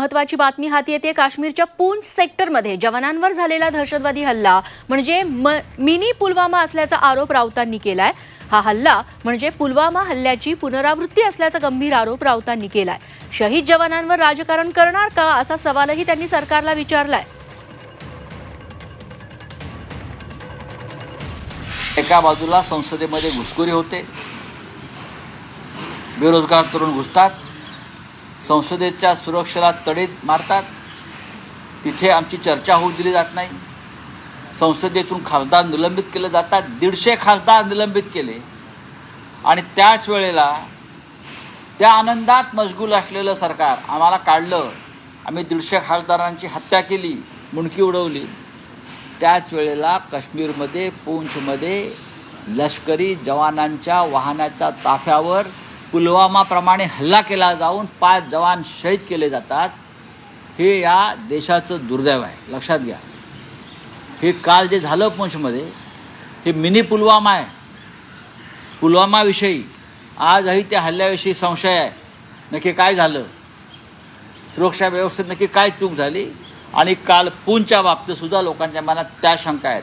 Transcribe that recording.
महत्वाची बातमी हाती येते. काश्मीरच्या पूंछ सेक्टरमध्ये जवानांवर झालेला दहशतवादी हल्ला म्हणजे म- मिनी पुलवामा असल्याचा आरोप राऊतांनी केलाय. हा हल्ला म्हणजे पुलवामा हल्ल्याची पुनरावृत्ती असल्याचा गंभीर आरोप राऊतांनी केलाय. शहीद जवानांवर राजकारण करणार का असा सवालही त्यांनी सरकारला विचारलाय. एका बाजूला संसदेमध्ये घुसखोरी होते. बेरोजगार तरुण घुसतात. संसदेच्या सुरक्षेला तडीत मारतात. तिथे आमची चर्चा होऊ दिली जात नाही. संसदेतून खासदार निलंबित केले जातात. दीडशे खासदार निलंबित केले. आणि त्याच वेळेला त्या आनंदात मशगूल असलेलं सरकार आम्हाला काढलं. आम्ही दीडशे खासदारांची हत्या केली मुंडकी उडवली. त्याच वेळेला काश्मीरमध्ये पूंछमध्ये लष्करी जवानांच्या वाहनाच्या ताफ्यावर पुलवामाप्रमाणे हल्ला केला जाऊन पाच जवान शहीद केले जातात. हे या देशाचं दुर्दैव आहे. लक्षात घ्या. हे काल जे झालं पुंछमध्ये हे मिनी पुलवामा आहे. पुलवामाविषयी आजही त्या हल्ल्याविषयी संशय आहे. नक्की काय झालं? सुरक्षा व्यवस्थेत नक्की काय चूक झाली? आणि काल पूंच्या बाबतीतसुद्धा लोकांच्या मनात त्या शंका आहेत.